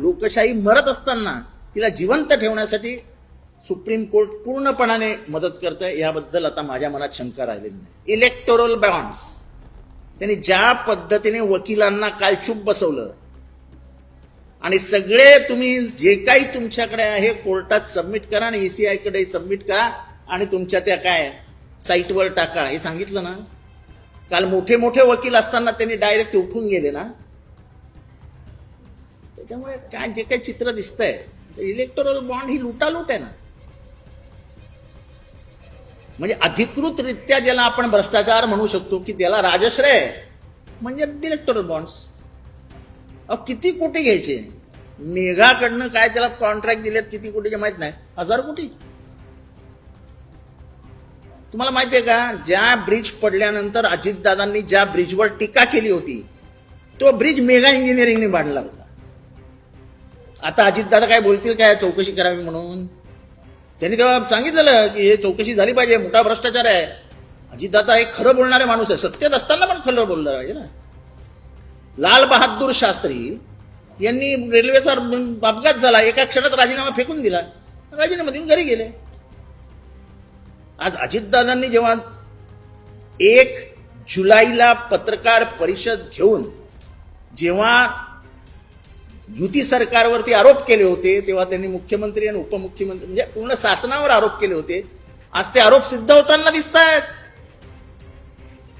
लोकशाही मरत असताना तिला जिवंत ठेवण्यासाठी सुप्रीम कोर्ट पूर्णपणाने मदत करत आहे याबद्दल आता माझ्या मनात शंका राहिलेली नाही. इलेक्टोरल बॉन्ड्स त्यांनी ज्या पद्धतीने वकिलांना कालचूप बसवलं आणि सगळे तुम्ही जे काही तुमच्याकडे आहे कोर्टात सबमिट करा आणि ईसीआयकडे सबमिट करा आणि तुमच्या त्या काय साईटवर टाका. हे सांगितलं ना? काल मोठे मोठे वकील असताना त्यांनी डायरेक्ट उठून गेले ना? त्याच्यामुळे काय जे काही चित्र दिसतंय इलेक्टोरल बॉन्ड ही लुटालूट आहे ना. म्हणजे अधिकृतरित्या ज्याला आपण भ्रष्टाचार म्हणू शकतो की त्याला राजश्रय म्हणजे इलेक्टोरल बॉन्ड्स किती कोटी घ्यायचे? मेघाकडनं काय त्याला कॉन्ट्रॅक्ट दिलेत किती कोटीचे माहीत नाही. हजार कोटी. तुम्हाला माहिती आहे का? ज्या ब्रिज पडल्यानंतर अजितदादांनी ज्या ब्रिजवर टीका केली होती तो ब्रिज मेगा इंजिनिअरिंगने बांधला होता. आता अजितदादा काय बोलतील काय चौकशी करावी म्हणून? त्यांनी तेव्हा सांगितलेलं की हे चौकशी झाली पाहिजे मोठा भ्रष्टाचार आहे. अजितदादा एक खरं बोलणारे माणूस आहे. सत्तेत असताना पण खरं बोललं पाहिजे ना. लाल बहादूर शास्त्री यांनी रेल्वेचा अपघात झाला एका क्षणात राजीनामा फेकून दिला. राजीनामा देऊन घरी गेले. आज अजितदादांनी जेव्हा एक जुलैला पत्रकार परिषद घेऊन जेव्हा युती सरकारवरती आरोप केले होते तेव्हा त्यांनी मुख्यमंत्री आणि उपमुख्यमंत्री म्हणजे पूर्ण शासनावर आरोप केले होते. आज ते आरोप सिद्ध होताना दिसत आहेत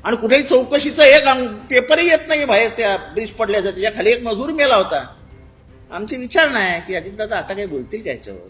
आणि कुठेही चौकशीचं एक पेपरही येत नाही बाहेर त्या ब्रिज पडल्याचा. त्याच्याखाली एक मजूर मेला होता. आमचे विचार नाही की अजितदादा आता काही बोलतील का याच्यावर?